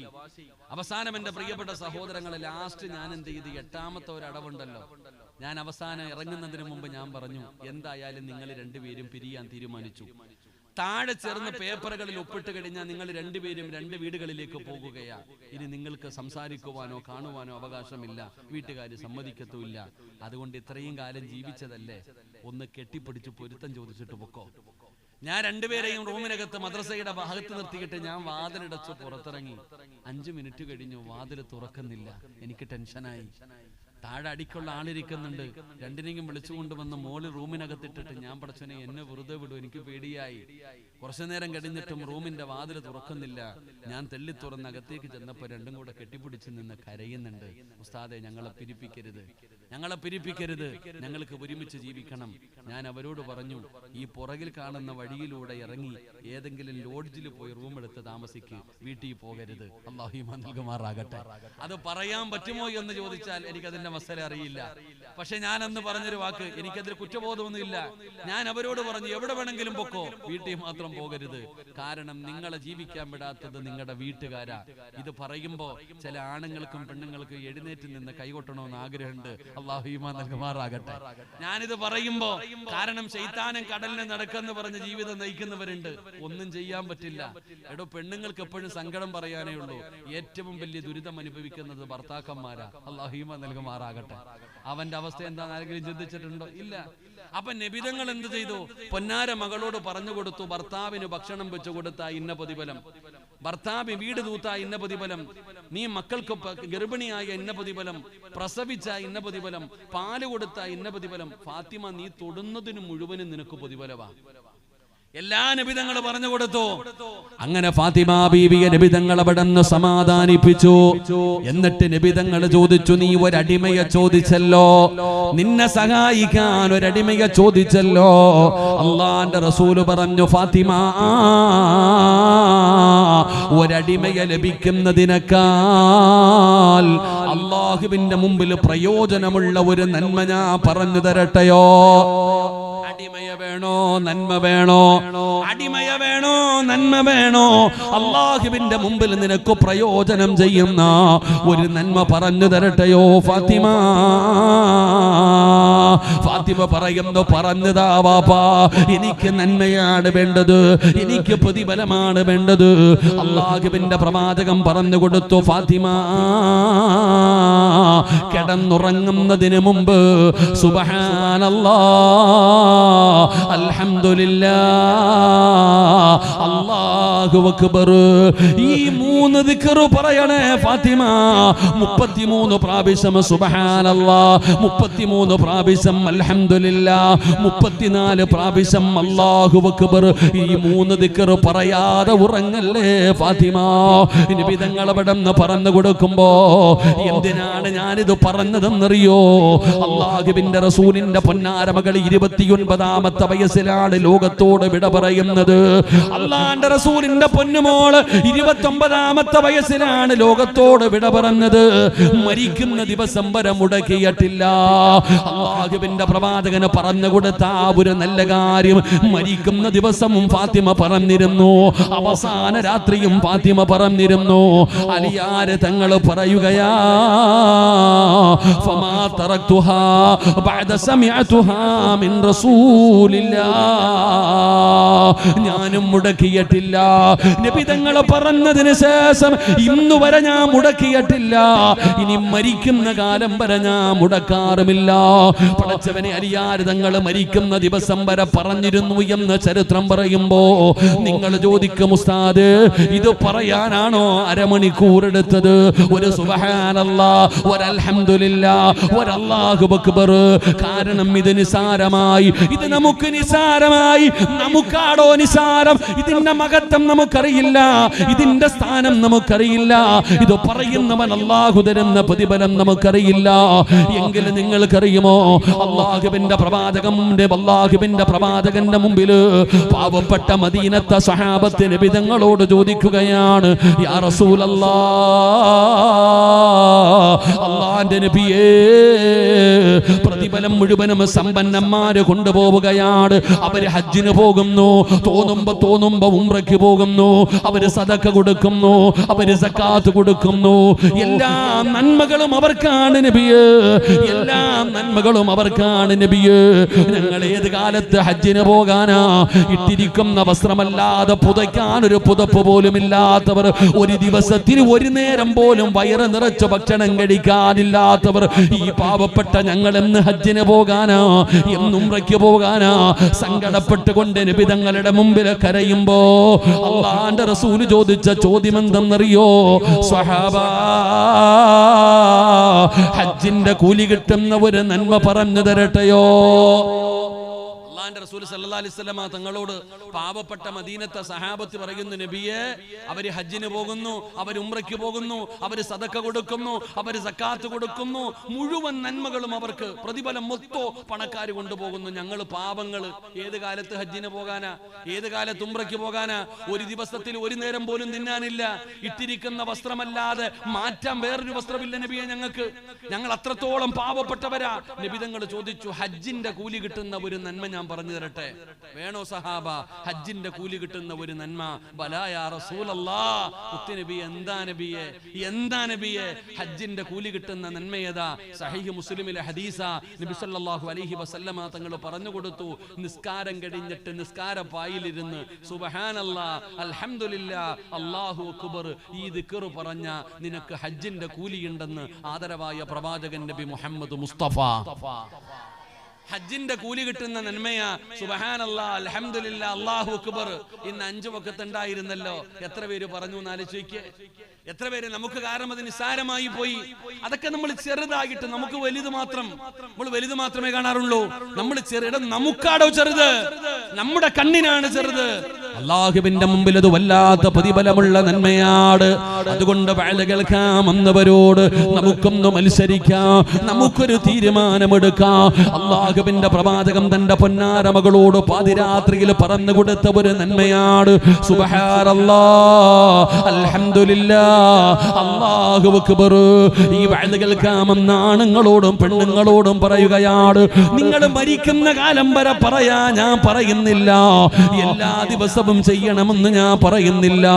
അവസാനം എന്റെ പ്രിയപ്പെട്ട സഹോദരങ്ങളെ ലാസ്റ്റ് ഞാൻ എന്ത് ചെയ്ത്? എട്ടാമത്തെ ഒരു അടവുണ്ടല്ലോ ഞാൻ അവസാനം ഇറങ്ങുന്നതിന് മുമ്പ് ഞാൻ പറഞ്ഞു എന്തായാലും നിങ്ങൾ രണ്ടുപേരും പിരിയാൻ തീരുമാനിച്ചു. താഴെ ചേർന്ന പേപ്പറുകളിൽ ഒപ്പിട്ട് കഴിഞ്ഞാൽ നിങ്ങൾ രണ്ടുപേരും രണ്ട് വീടുകളിലേക്ക് പോകുകയാ. ഇനി നിങ്ങൾക്ക് സംസാരിക്കുവാനോ കാണുവാനോ അവകാശമില്ല. വീട്ടുകാർ സമ്മതിക്കത്തുമില്ല. അതുകൊണ്ട് ഇത്രയും കാലം ജീവിച്ചതല്ലേ? ഒന്ന് കെട്ടിപ്പിടിച്ച് പൊരുത്തം ചോദിച്ചിട്ട് പൊക്കോ. ഞാൻ രണ്ടുപേരെയും റൂമിനകത്ത് മദ്രസയുടെ ഭാഗത്ത് നിർത്തിയിട്ട് ഞാൻ വാതിലടച്ച് പുറത്തിറങ്ങി. അഞ്ചു മിനിറ്റ് കഴിഞ്ഞു വാതിൽ തുറക്കുന്നില്ല. എനിക്ക് ടെൻഷനായി. താഴെ അടിക്കുള്ള ആളിരിക്കുന്നുണ്ട്. രണ്ടിനെയും വിളിച്ചുകൊണ്ട് വന്ന് മോൾ റൂമിനകത്തിട്ടിട്ട് ഞാൻ പടച്ചനെ എന്നെ വെറുതെ വിടും. എനിക്ക് പേടിയായി. കുറച്ചു നേരം കഴിഞ്ഞിട്ടും റൂമിന്റെ വാതിൽ തുറക്കുന്നില്ല. ഞാൻ തെള്ളി തുറന്ന് അകത്തേക്ക് ചെന്നപ്പോൾ രണ്ടും കൂടെ കെട്ടിപ്പിടിച്ച് നിന്ന് കരയുന്നുണ്ട്. ഉസ്താദെ ഞങ്ങളെ പിരിപ്പിക്കരുത്. ഞങ്ങളെ പിരിപ്പിക്കരുത്. ഞങ്ങൾക്ക് ഒരുമിച്ച് ജീവിക്കണം. ഞാൻ അവരോട് പറഞ്ഞു ഈ പുറകിൽ കാണുന്ന വഴിയിലൂടെ ഇറങ്ങി ഏതെങ്കിലും ലോഡ്ജിൽ പോയി റൂം എടുത്ത് താമസിക്ക്. വീട്ടിൽ പോകരുത്. അള്ളാഹിമ അത് പറയാൻ പറ്റുമോ എന്ന് ചോദിച്ചാൽ എനിക്ക് അതിന്റെ മസല അറിയില്ല. പക്ഷെ ഞാൻ അന്ന് പറഞ്ഞൊരു വാക്ക് എനിക്കതിൽ കുറ്റബോധമൊന്നുമില്ല. ഞാൻ അവരോട് പറഞ്ഞു എവിടെ വേണമെങ്കിലും പൊക്കോ? വീട്ടിൽ മാത്രം പോകരുത്. കാരണം നിങ്ങളെ ജീവിക്കാൻ വിടാത്തത് നിങ്ങളുടെ വീട്ടുകാരാ. ഇത് പറയുമ്പോ ചില ആണുങ്ങൾക്കും പെണ്ണുങ്ങൾക്കും എഴുന്നേറ്റ് നിന്ന് കൈകൊട്ടണമെന്ന് ആഗ്രഹമുണ്ട്. അള്ളാഹുമാ നൽകുമാറാകട്ടെ. ഞാനിത് പറയുമ്പോ കാരണം ശൈത്താനം കടലിന് നടക്കെന്ന് പറഞ്ഞ് ജീവിതം നയിക്കുന്നവരുണ്ട്. ഒന്നും ചെയ്യാൻ പറ്റില്ല. എടോ പെണ്ണുങ്ങൾക്ക് എപ്പോഴും സങ്കടം പറയാനേ ഉള്ളൂ. ഏറ്റവും വലിയ ദുരിതം അനുഭവിക്കുന്നത് ഭർത്താക്കന്മാരാ. അള്ളാഹീമ നൽകുമാറാകട്ടെ. അവന്റെ അവസ്ഥ എന്താണെന്ന് ആരെങ്കിലും ചിന്തിച്ചിട്ടുണ്ടോ? ഇല്ല. അപ്പൊ നബിതങ്ങൾ എന്ത് ചെയ്തു? പൊന്നാര മകളോട് പറഞ്ഞു കൊടുത്തു ഭർത്താവിന് ഭക്ഷണം വെച്ചു കൊടുത്ത ഇന്ന പ്രതിഫലം ഭർത്താവ് വീട് തൂത്ത ഇന്ന പ്രതിഫലം നീ മക്കൾക്ക് ഗർഭിണിയായ ഇന്ന പ്രതിഫലം പ്രസവിച്ച ഇന്ന പ്രതിഫലം പാൽ കൊടുത്ത ഇന്ന പ്രതിഫലം ഫാത്തിമ നീ തൊടുന്നതിന് മുഴുവനും നിനക്ക് പ്രതിഫലവാ. എല്ലാ നബിതങ്ങൾ പറഞ്ഞു കൊടുത്തു. അങ്ങനെ ഫാത്തിമ ബീവിയെ നബിതങ്ങൾ അവിടെ സമാധാനിപ്പിച്ചു. എന്നിട്ട് നബിതങ്ങൾ ചോദിച്ചു നീ ഒരടിമയെ ചോദിച്ചല്ലോ? നിന്നെ സഹായിക്കാൻ ഒരടിമയെ ചോദിച്ചല്ലോ? അള്ളാന്റെ റസൂൽ പറഞ്ഞു ഫാത്തിമ ഒരടിമയെ ലഭിക്കുന്നതിനേക്കാൾ അള്ളാഹുവിന്റെ മുമ്പിൽ പ്രയോജനമുള്ള ഒരു നന്മ ഞാൻ പറഞ്ഞു തരട്ടെയോ? അടിമയ വേണോ നന്മ വേണോ? അടിമയ വേണോ നന്മ വേണോ? അള്ളാഹുവിന്റെ മുമ്പിൽ നിനക്ക് പ്രയോജനം ചെയ്യുന്ന ഒരു നന്മ പറഞ്ഞു തരട്ടെയോ ഫാത്തിമ? ഫാത്തിമ പറയുന്നു പറഞ്ഞതാ വാപ്പാ എനിക്ക് നന്മയാണ് വേണ്ടത് എനിക്ക് പ്രതിഫലമാണ് വേണ്ടത്. അള്ളാഹുവിന്റെ പ്രവാചകം പറഞ്ഞു കൊടുത്തു ഫാത്തിമ. കിടന്നുറങ്ങുന്നതിന് മുമ്പ് സുബഹാനല്ലാ. അൽഹംദുലില്ലാ അല്ലാഹു അക്ബർ. ഈ മൂന്ന് ദിക്ർ പറയണേ ഫാത്തിമ. മുപ്പത്തിമൂന്ന് പ്രാവശ്യം സുബഹാനല്ലാ. മുപ്പത്തിമൂന്ന് പ്രാവശ്യം അൽഹംദുലില്ലാ. മുപ്പത്തിനാല് പ്രാവശ്യം അല്ലാഹു അക്ബർ. ഈ മൂന്ന് ദിക്ർ പറയാതെ ഉറങ്ങല്ലേ ഫാത്തിമ? ഇനി നിന്ന് പറഞ്ഞു കൊടുക്കുമ്പോ എന്തിനാണ് ഞാനിത് പറഞ്ഞതെന്നറിയോ? അള്ളാഹുബിന്റെ റസൂലിന്റെ പൊന്നാരമകൾ ഇരുപത്തിയൊൻപതാമത്തെ വയസ്സിലാണ് ലോകത്തോട് വിട പറയുന്നത്. അള്ളാന്റെ റസൂലിന്റെ പൊന്നുമോൾ ഇരുപത്തി ഒമ്പതാമത്തെ വയസ്സിലാണ് ലോകത്തോട് വിട പറഞ്ഞത്. മരിക്കുന്ന ദിവസം വരെ മുടക്കിയിട്ടില്ല. അള്ളാഹുവിന്റെ പ്രവാചകന് പറഞ്ഞു കൊടുത്ത ആ ഒരു നല്ല കാര്യം മരിക്കുന്ന ദിവസവും ഫാത്തിമ പറഞ്ഞിരുന്നു. അവസാന രാത്രിയും ഫാത്തിമ പറഞ്ഞിരുന്നു. അലിയാര് തങ്ങൾ പറയുകയാ ഞാനും മുടക്കിയിട്ടില്ല. നബി തങ്ങൾ പറഞ്ഞതിന് ശേഷം ഇന്ന് വരെ ഞാൻ മുടക്കിയിട്ടില്ല. ഇനി മരിക്കുന്ന കാലം വരെ ഞാൻ മുടക്കാറുമില്ല. പടച്ചവനെ തങ്ങൾ മരിക്കുന്ന ദിവസം വരെ പറഞ്ഞിരുന്നു എന്ന് ചരിത്രം പറയുമ്പോ നിങ്ങൾ ചോദിക്കും ഉസ്താദ് ഇത് പറയാനാണോ അരമണിക്കൂർ എടുത്തത് ഒരു കാരണം ഇത് നിസാരമായി ഇത് നമുക്ക് നിസാരമായി നമുക്കാടോ നിസാരം ഇതിന്റെ മഹത്വം നമുക്കറിയില്ല. ഇതിന്റെ സ്ഥാനം നമുക്കറിയില്ല. ഇത് പറയുന്നവൻ അള്ളാഹു തരുന്ന പ്രതിഫലം നമുക്കറിയില്ല. എങ്കിലും നിങ്ങൾക്കറിയുമോ? അള്ളാഹുവിന്റെ പ്രവാചകന്റെ അള്ളാഹുവിന്റെ പ്രവാചകന്റെ മുമ്പിൽ പാവപ്പെട്ട മദീനത്തെ സഹാബത്തിന് വിധങ്ങളോട് ചോദിക്കുകയാണ് യാ റസൂലല്ലാ അള്ളാന്റെ നബിയേ പ്രതിഫലം മുഴുവനും സമ്പന്നന്മാര് കൊണ്ടുപോവുകയാണ്. അവർ ഹജ്ജിന് പോകുന്നു തോന്നുമ്പോ തോന്നുമ്പോ ഉംറയ്ക്ക് പോകുന്നു അവർ സദക്ക കൊടുക്കുന്നു അവർ സക്കാത്ത് കൊടുക്കുന്നു. എല്ലാ നന്മകളും അവർക്കാണ് നബിയേ എല്ലാ നന്മകളും അവർക്കാണ് നബിയേ. ഞങ്ങൾ ഏത് കാലത്ത് ഹജ്ജിന് പോകാനാ? ഇട്ടിരിക്കുന്ന വസ്ത്രമല്ലാതെ പുതയ്ക്കാൻ ഒരു പുതപ്പ് പോലും ഇല്ലാത്തവർ ഒരു ദിവസത്തിന് ഒരു നേരം പോലും വയറ് നിറച്ച ഭക്ഷണം കഴിക്കാനില്ലാത്തവർ ഈ പാവപ്പെട്ട ഞങ്ങൾ എന്ന് ഹജ്ജിന് പോകാനാ എന്നും ഉംറയ്ക്ക് പോകാനാ. സങ്കടപ്പെട്ടുകൊണ്ട് നിബിതങ്ങളുടെ മുമ്പിൽ കരയുമ്പോ അള്ളാന്റെ റസൂൽ ചോദിച്ച ചോദ്യം എന്തെന്നറിയോ സ്വഹാബ ഹജ്ജിന്റെ കൂലി കിട്ടുന്ന ഒരു നന്മ പറഞ്ഞു തരട്ടെയോ? അള്ളാന്റെ റസൂൽ സല്ലാ അലൈഹി വസല്ലമ തങ്ങളോട് പാവപ്പെട്ട മദീനത്തെ സഹാബത്ത് പറയുന്നു നബിയെ അവർ ഹജ്ജിന് പോകുന്നു അവർ ഉമ്രയ്ക്ക് പോകുന്നു അവർ സദക്ക കൊടുക്കുന്നു അവർ സക്കാത്ത് കൊടുക്കുന്നു. മുഴുവൻ നന്മകളും അവർക്ക് പ്രതിഫലം മൊത്തോ പണക്കാർ കൊണ്ടുപോകുന്നു. ഞങ്ങൾ പാപങ്ങൾ ഏത് കാലത്ത് ഹജ്ജിന് പോകാനാ? ഏത് കാലത്ത് ഉമ്രയ്ക്ക് പോകാനാ? ഒരു ദിവസത്തിൽ ഒരു നേരം പോലും തിന്നാനില്ല. ഇട്ടിരിക്കുന്ന വസ്ത്രമല്ലാതെ മാറ്റാൻ വേറൊരു വസ്ത്രമില്ല നബിയെ ഞങ്ങൾക്ക്. ഞങ്ങൾ അത്രത്തോളം പാവപ്പെട്ടവരാ. നബിതങ്ങൾ ചോദിച്ചു ഹജ്ജിന്റെ കൂലി കിട്ടുന്ന ഒരു നന്മ ഞാൻ പറഞ്ഞു തരട്ടെ. വേണോ സഹാബ? ഹജ്ജിന്റെ കൂലി കിട്ടുന്ന ഒരു നന്മ. ബലായ എന്താ എന്താ ഹജ്ജിന്റെ കൂലി കിട്ടുന്ന നന്മ ഏതാ? സഹീഹ് മുസ്ലിമിലെ ഹദീസ. നബി സല്ലല്ലാഹു അലൈഹി വസല്ലമ തങ്ങൾ പറഞ്ഞു കൊടുത്തു. നിസ്കാരം കഴിഞ്ഞിട്ട് നിസ്കാര പായിലിരുന്ന് സുബ്ഹാനല്ലാ അല്ലാഹു അക്ബർ ഈ ദിക്ർ പറഞ്ഞ നിനക്ക് ഹജ്ജിന്റെ കൂലിയുണ്ടെന്ന് ആദരവായ പ്രവാചകൻ നബി മുഹമ്മദ് മുസ്തഫ. ഹജ്ജിന്റെ കൂലി കിട്ടുന്ന നന്മയാ. സുബഹാനല്ലാ അല്ലാഹു അക്ബർ. ഇന്ന് അഞ്ചു വക്കത്ത് ഉണ്ടായിരുന്നല്ലോ എത്ര പേര് പറഞ്ഞു എന്ന് എത്ര പേര് നമുക്ക് കാരണം അത് നിസ്സാരമായി പോയി. അതൊക്കെ നമ്മൾ ചെറുതായിട്ട് നമുക്ക് വലുത് മാത്രം. നമ്മൾ വലുത് മാത്രമേ കാണാറുള്ളൂ. നമ്മൾ ചെറുത് നമുക്കാടോ ചെറുത്. നമ്മുടെ കണ്ണിനാണ് ചെറുത്. അള്ളാഹുവിന്റെ മുമ്പിൽ അത് വല്ലാത്ത പ്രതിഫലമുള്ള നന്മയാണ് അതുകൊണ്ട് വേല കേൾക്കാം എന്നവരോട് നമുക്കൊന്ന് മത്സരിക്കാം. നമുക്കൊരു തീരുമാനമെടുക്കാം. അള്ളാഹുവിന്റെ പ്രവാചകം തന്റെ പൊന്നാര മകളോട് പാതിരാത്രിയിൽ പറഞ്ഞു കൊടുത്ത ഒരു നന്മയാണ് ഈ വേല കേൾക്കാമെന്നാണ് നിങ്ങളോടും പെണ്ണുങ്ങളോടും പറയുകയാണ്. നിങ്ങൾ മരിക്കുന്ന കാലം വരെ പറയാ ഞാൻ പറയുന്നില്ല. എല്ലാ ദിവസവും ചെയ്യണമെന്ന് ഞാൻ പറയുന്നില്ല.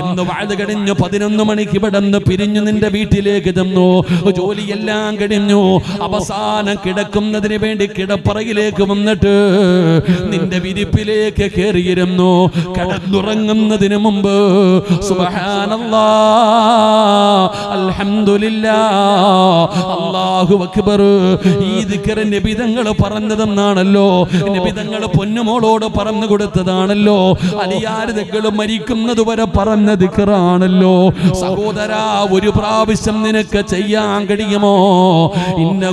ഇന്ന് വാഴ കഴിഞ്ഞു പതിനൊന്ന് മണിക്ക് ഇവിടെ നിന്ന് പിരിഞ്ഞു നിന്റെ വീട്ടിലേക്ക് ചെന്നു. ജോലിയെല്ലാം കഴിഞ്ഞു. അവസാനം കിടക്കുന്നതിന് വേണ്ടി കിടപ്പറയിലേക്ക് വന്നിട്ട് നിന്റെ വിരിപ്പിലേക്ക് കയറിയിരുന്നു. കിടന്നുറങ്ങുന്നതിന് മുമ്പ് അല്ലാഹു അക്ബർ. ഈ പറഞ്ഞതെന്നാണല്ലോ. നബിതങ്ങൾ പൊന്നുമോളോട് പറഞ്ഞു കൊടുത്തതാണല്ലോ. അലിയാരിതകൾ മരിക്കുന്നത് വരെ പറഞ്ഞ ദിക്കറാണല്ലോ സഹോദര ഒരു പ്രാവശ്യം നിനക്ക് ചെയ്യാൻ കഴിയുമോ? ഇന്ന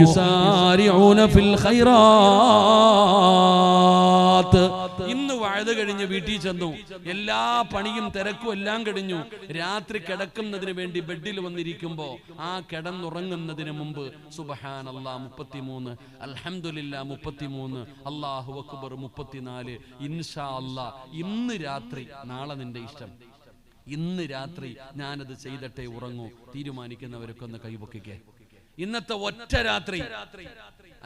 യുസാരിഊന ഫിൽ ഖൈറാത്ത്. വഴുത് കഴിഞ്ഞ് വീട്ടിൽ ചെന്നു. എല്ലാ പണിയും തിരക്കും എല്ലാം കഴിഞ്ഞു. രാത്രി കിടക്കുന്നതിന് വേണ്ടി ബെഡിൽ വന്നിരിക്കുമ്പോ ആ കിടന്നുറങ്ങുന്നതിന് മുമ്പ് സുബഹാൻ അല്ലാ മുപ്പത്തിമൂന്ന് അൽഹംദുലില്ല മുപ്പത്തിമൂന്ന് അള്ളാഹു അക്ബർ മുപ്പത്തിനാല് ഇൻഷാ അല്ലാ ഇന്ന് രാത്രി നാളെ നിന്റെ ഇഷ്ടം. ഇന്ന് രാത്രി ഞാനത് ചെയ്തിട്ടേ ഉറങ്ങൂ. തീരുമാനിക്കുന്നവരൊക്കെ ഒന്ന് കൈപൊക്കിക്കേ ഇന്നത്തെ ഒറ്റ രാത്രി.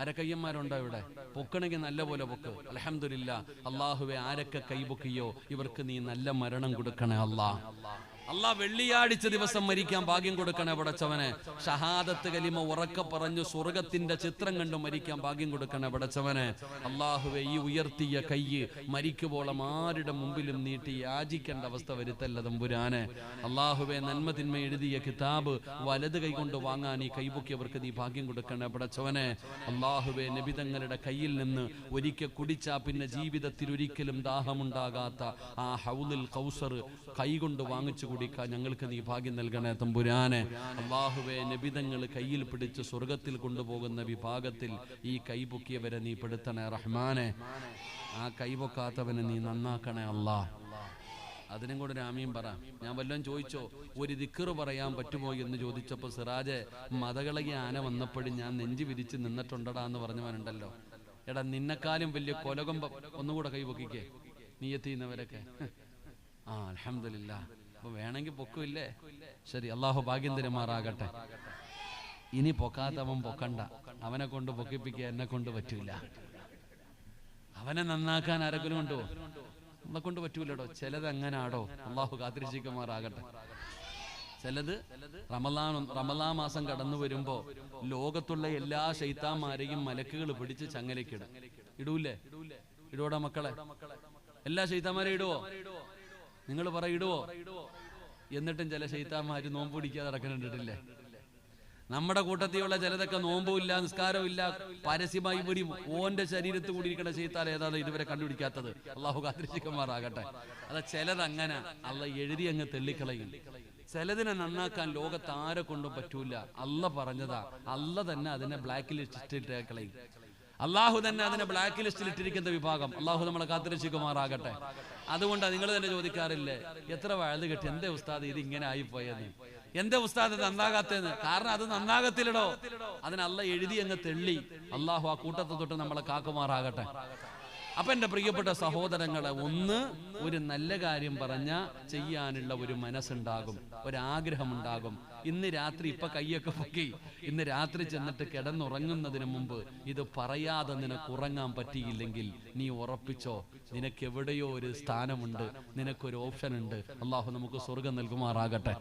അരക്കയ്യന്മാരുണ്ടോ ഇവിടെ? പൊക്കണെങ്കിൽ നല്ല പോലെ പൊക്ക്. അലഹമില്ല അള്ളാഹുവെ ആരൊക്കെ കൈപൊക്കിയോ ഇവർക്ക് നീ നല്ല മരണം കൊടുക്കണേ അല്ലാ അല്ലാ വെള്ളിയാഴ്ച ദിവസം മരിക്കാൻ ഭാഗ്യം കൊടുക്കണേ പടച്ചവനെ. ഷഹാദത്ത് കലിമ ഉറക്ക പറഞ്ഞു സ്വർഗത്തിന്റെ ചിത്രം കണ്ടു മരിക്കാൻ ഭാഗ്യം കൊടുക്കണേ പടച്ചവനെ. അള്ളാഹുവെ ഈ ഉയർത്തിയ കയ്യ് മരിക്കുവോളം ആരുടെ മുമ്പിലും നീട്ടി യാചിക്കേണ്ട അവസ്ഥ വരുത്തല്ല തമ്പുരാനെ. അള്ളാഹുവെ നന്മ തിന്മ എഴുതിയ കിതാബ് വലത് കൈ കൊണ്ട് വാങ്ങാൻ ഈ കൈപൊക്കിയവർക്ക് നീ ഭാഗ്യം കൊടുക്കണേ പടച്ചവനെ. അള്ളാഹുവെ നബിതങ്ങളുടെ കയ്യിൽ നിന്ന് ഒരിക്കൽ കുടിച്ചാ പിന്നെ ജീവിതത്തിൽ ഒരിക്കലും ദാഹമുണ്ടാകാത്ത ആ ഹൗലിൽ കൗസർ കൈകൊണ്ട് വാങ്ങിച്ചു കുടിക്കാൻ ഞങ്ങൾക്ക് നീ ഭാഗ്യം നൽകണേ തമ്പുരാനെ. അള്ളാഹുവെ നബിതങ്ങൾ കയ്യിൽ പിടിച്ച് സ്വർഗത്തിൽ കൊണ്ടുപോകുന്ന വിഭാഗത്തിൽ ഈ കൈപൊക്കിയവരെ നീ പെടുത്തണേ റഹ്മാനെ. ആ കൈപൊക്കാത്തവനെ നീ നന്നാക്കണേ അല്ലാ അതിനും കൂടെ രാമിയും പറ. ഞാൻ വല്ലതും ചോദിച്ചോ ഒരു ദിക്കറ് പറയാൻ പറ്റുമോ എന്ന് ചോദിച്ചപ്പോൾ സിറാജ് മതകളകി ആന വന്നപ്പോഴും ഞാൻ നെഞ്ചു വിരിച്ച് നിന്നിട്ടുണ്ടടാ എന്ന് പറഞ്ഞവനുണ്ടല്ലോ. എടാ നിന്നെക്കാലും വലിയ കൊലകൊമ്പം ഒന്നുകൂടെ കൈപൊക്കിക്കേ നീയെത്തിയുന്നവരൊക്കെ ആ അലഹമില്ല അപ്പൊ വേണമെങ്കിൽ പൊക്കുമില്ലേ ശരി അള്ളാഹു ഭാഗ്യം തരുമാറാകട്ടെ. ഇനി പൊക്കാത്തവൻ പൊക്കണ്ട. അവനെ കൊണ്ട് പൊക്കിപ്പിക്കുക എന്നെ കൊണ്ട് പറ്റൂല. അവനെ നന്നാക്കാൻ ആരെങ്കിലും ഉണ്ടോ? നമ്മളെ കൊണ്ട് പറ്റൂലടോ. ചിലത് എങ്ങനാടോ? അള്ളാഹു കാത്തിരിച്ചിക്കുമാറാകട്ടെ ചിലത് റമലാൻ റമലാ മാസം കടന്നു വരുമ്പോ ലോകത്തുള്ള എല്ലാ ശൈത്താന്മാരെയും മലക്കുകൾ പിടിച്ച് ചങ്ങലക്കിടും ഇടൂല്ലേ ഇടൂടാ മക്കളെ. എല്ലാ ശൈത്താന്മാരെയും ഇടുവോ? നിങ്ങൾ പറ ഇടുവോ എന്നിട്ടും ചില ശൈത്താന്മാര് നോമ്പ് പിടിക്കാതെ നടക്കുന്നുണ്ടിട്ടില്ലേ നമ്മുടെ കൂട്ടത്തിലുള്ള ചിലതൊക്കെ നോമ്പുമില്ല നിസ്കാരമില്ല പരസ്യമായി വരും ഓന്റെ ശരീരത്ത് കൂടി ഇരിക്കുന്ന ചെയ്താൽ ഏതാണ് ഇതുവരെ കണ്ടുപിടിക്കാത്തത്? അള്ളാഹു കാത്തിരിക്കന്മാറാകട്ടെ അത് ചിലത് അങ്ങനെ അള്ള എഴുതി അങ്ങ് തെള്ളിക്കളയും. ചിലതിനെ നന്നാക്കാൻ ലോകത്ത് ആരെ കൊണ്ടും പറ്റൂല. അല്ല പറഞ്ഞതാ. അല്ല തന്നെ അതിനെ ബ്ലാക്ക് ലിസ്റ്റ് കളയും. അള്ളാഹു തന്നെ അതിനെ ബ്ലാക്ക് ലിസ്റ്റിൽ ഇട്ടിരിക്കുന്ന വിഭാഗം. അള്ളാഹു നമ്മളെ കാത്തിരക്ഷിക്കുമാറാകട്ടെ. അതുകൊണ്ടാണ് നിങ്ങൾ തന്നെ ചോദിക്കാറില്ലേ എത്ര വഴുത് കെട്ടി എന്തേ ഉസ്താദ് ഇത് ഇങ്ങനെ ആയിപ്പോയെന്ന്? എന്റെ ഉസ്താദ് നന്നാകാത്തേന്ന്? കാരണം അത് നന്നാകത്തില്ലടോ. അതിനല്ല എഴുതി അങ്ങ് തെള്ളി. അള്ളാഹു ആ കൂട്ടത്തെ തൊട്ട് നമ്മളെ കാക്കുമാറാകട്ടെ. അപ്പൊ എന്റെ പ്രിയപ്പെട്ട സഹോദരങ്ങളെ ഒന്ന് ഒരു നല്ല കാര്യം പറഞ്ഞ ചെയ്യാനുള്ള ഒരു മനസ്സുണ്ടാകും. ഒരാഗ്രഹമുണ്ടാകും. ഇന്ന് രാത്രി ഇപ്പൊ കൈയൊക്കെ പൊക്കി. ഇന്ന് രാത്രി ചെന്നിട്ട് കിടന്നുറങ്ങുന്നതിന് മുമ്പ് ഇത് പറയാതെ നിനക്ക് ഉറങ്ങാൻ പറ്റിയില്ലെങ്കിൽ നീ ഉറപ്പിച്ചോ? നിനക്ക് എവിടെയോ ഒരു സ്ഥാനമുണ്ട്. നിനക്കൊരു ഓപ്ഷൻ ഉണ്ട് അള്ളാഹു നമുക്ക് സ്വർഗം നൽകുമാറാകട്ടെ.